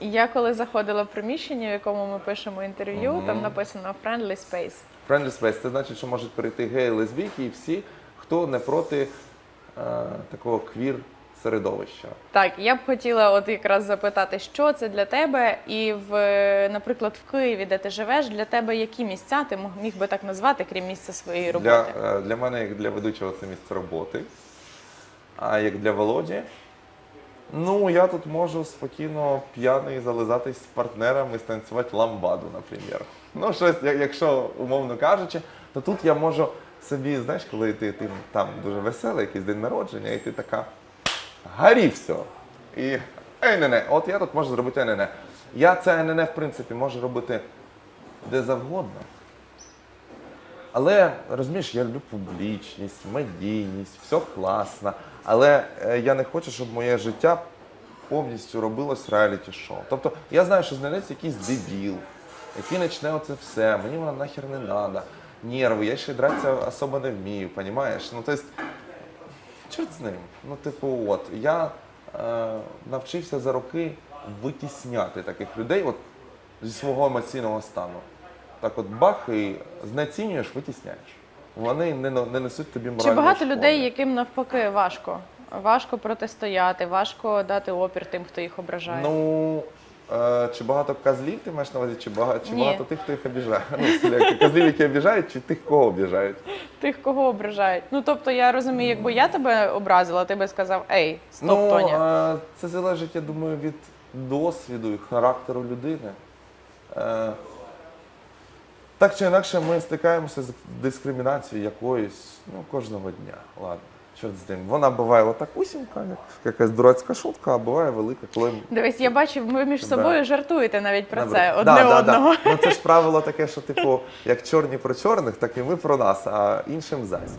Я коли заходила в приміщення, в якому ми пишемо інтерв'ю, там написано friendly space. Friendly space, це значить, що можуть прийти геї, лесбійки і всі, хто не проти е, такого квір середовища. Так, я б хотіла от якраз запитати, що це для тебе, і в, наприклад, в Києві, де ти живеш, для тебе які місця ти мог- міг би так назвати, крім місця своєї Для, роботи? е, для мене, як для ведучого, це місце роботи. А як для Володі, ну я тут можу спокійно п'яний зализатись з партнерами, станцювати ламбаду, наприклад. Ну, щось, якщо умовно кажучи, то тут я можу собі, знаєш, коли ти, ти там дуже веселий, якийсь день народження, і ти така горі все. І ей-не-не, от я тут можу зробити ей-не-не. Я це ей-не-не, в принципі, можу робити де завгодно. Але розумієш, я люблю публічність, медійність, все класно. Але е, я не хочу, щоб моє життя повністю робилось реаліті-шоу. Тобто я знаю, що знайдеться якийсь дебіл, який почне оце все, мені воно нахер не треба. Нерви, я ще драться особо не вмію, понімаєш? Ну, тобто, чорт з ним. Ну, типу, от, я е, навчився за роки витісняти таких людей от, зі свого емоційного стану. Так от бах і знецінюєш, витісняєш. Вони не, не несуть тобі Чи багато шкоди. людей, яким навпаки важко? Важко протистояти, важко дати опір тим, хто їх ображає. Ну, е, чи багато козлів ти маєш на увазі, чи, багато, чи Ні. багато тих, хто їх обіжає? Ну, козлів, які обіжають, чи тих, кого обіжають? Тих, кого ображають. Ну тобто я розумію, якби я тебе образила, ти би сказав Ей, стоп, ну, Тоня. е, це залежить, я думаю, від досвіду і характеру людини. Е, так чи інакше, ми стикаємося з дискримінацією якоюсь ну, кожного дня. Ладно, чорт з ним. Вона буває отак усінька, як якась дурацька шутка, а буває велика, коли Дивись, я бачив, ви між Да. собою жартуєте навіть про Добре. це одне да, одного. Да. Ну це ж правило таке, що типу, як чорні про чорних, так і ми про нас, а іншим зась.